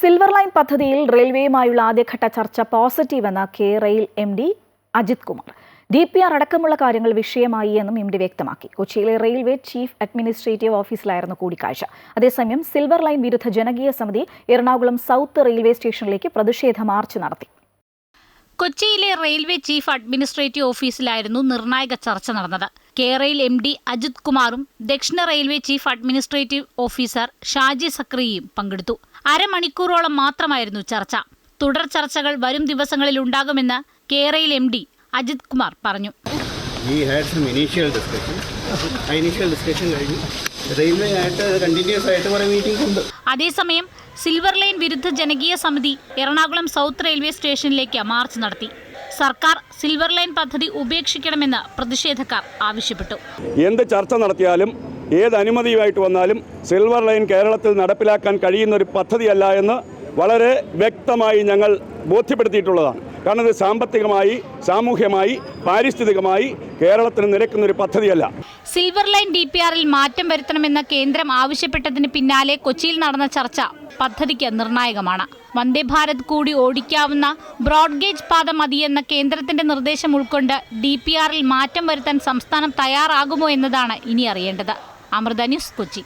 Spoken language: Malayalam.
സിൽവർ ലൈൻ പദ്ധതിയിൽ റെയിൽവേയുമായുള്ള ആദ്യഘട്ട ചർച്ച പോസിറ്റീവ് എന്ന K rail M D Ajith Kumar. D P R അടക്കമുള്ള കാര്യങ്ങൾ വിഷയമായി എന്നും എം ഡി വ്യക്തമാക്കി. കൊച്ചിയിലെ റെയിൽവേ ചീഫ് അഡ്മിനിസ്ട്രേറ്റീവ് ഓഫീസിലായിരുന്നു കൂടിക്കാഴ്ച. അതേസമയം സിൽവർ ലൈൻ വിരുദ്ധ ജനകീയ സമിതി എറണാകുളം സൗത്ത് റെയിൽവേ സ്റ്റേഷനിലേക്ക് പ്രതിഷേധ മാർച്ച് നടത്തി. കൊച്ചിയിലെ റെയിൽവേ ചീഫ് അഡ്മിനിസ്ട്രേറ്റീവ് ഓഫീസിലായിരുന്നു നിർണായക ചർച്ച നടന്നത്. കേരയിൽ എം ഡി അജിത് കുമാറും ദക്ഷിണ railway chief administrative officer Shaji സക്രിയും പങ്കെടുത്തു. അരമണിക്കൂറോളം മാത്രമായിരുന്നു ചർച്ച. തുടർ ചർച്ചകൾ വരും ദിവസങ്ങളിൽ ഉണ്ടാകുമെന്ന് കേരയിൽ എം ഡി അജിത് കുമാർ പറഞ്ഞു. We had some initial discussion ആ ഇനീഷ്യൽ ഡിസ്കഷൻ കഴിഞ്ഞു. റെയിൽവേ കണ്ടിന്യൂസ് ആയിട്ട് കുറേ മീറ്റിംഗ്സ് ഉണ്ട്. അതേസമയം സിൽവർ ലൈൻ വിരുദ്ധ ജനകീയ സമിതി എറണാകുളം സൗത്ത് റെയിൽവേ സ്റ്റേഷനിലേക്ക് മാർച്ച് നടത്തി. സർക്കാർ സിൽവർ ലൈൻ പദ്ധതി ഉപേക്ഷിക്കണമെന്ന് പ്രതിഷേധക്കാർ ആവശ്യപ്പെട്ടു. എന്ത് ചർച്ച നടത്തിയാലും ഏത് അനുമതിയുമായിട്ട് വന്നാലും സിൽവർ ലൈൻ കേരളത്തിൽ നടപ്പിലാക്കാൻ കഴിയുന്ന ഒരു പദ്ധതിയല്ല എന്ന് വളരെ വ്യക്തമായി ഞങ്ങൾ ബോധ്യപ്പെടുത്തിയിട്ടുള്ളതാണ്. കാരണം ഇത് സാമ്പത്തികമായി സാമൂഹ്യമായി പാരിസ്ഥിതികമായി കേരളത്തിന് നിരക്കുന്ന ഒരു പദ്ധതിയല്ല സിൽവർ ലൈൻ ഡി പി ആറിൽ മാറ്റം വരുത്തണമെന്ന് കേന്ദ്രം ആവശ്യപ്പെട്ടതിന് പിന്നാലെ കൊച്ചിയിൽ നടന്ന ചർച്ച പദ്ധതിക്ക് നിർണായകമാണ്. വന്ദേ ഭാരത് കൂടി ഓടിക്കാവുന്ന ബ്രോഡ്ഗേജ് പാത മതിയെന്ന കേന്ദ്രത്തിന്റെ നിർദ്ദേശം ഉൾക്കൊണ്ട് ഡി പി ആറിൽ മാറ്റം വരുത്താൻ സംസ്ഥാനം തയ്യാറാകുമോ എന്നതാണ് ഇനി അറിയേണ്ടത്. അമൃത ന്യൂസ് കൊച്ചി.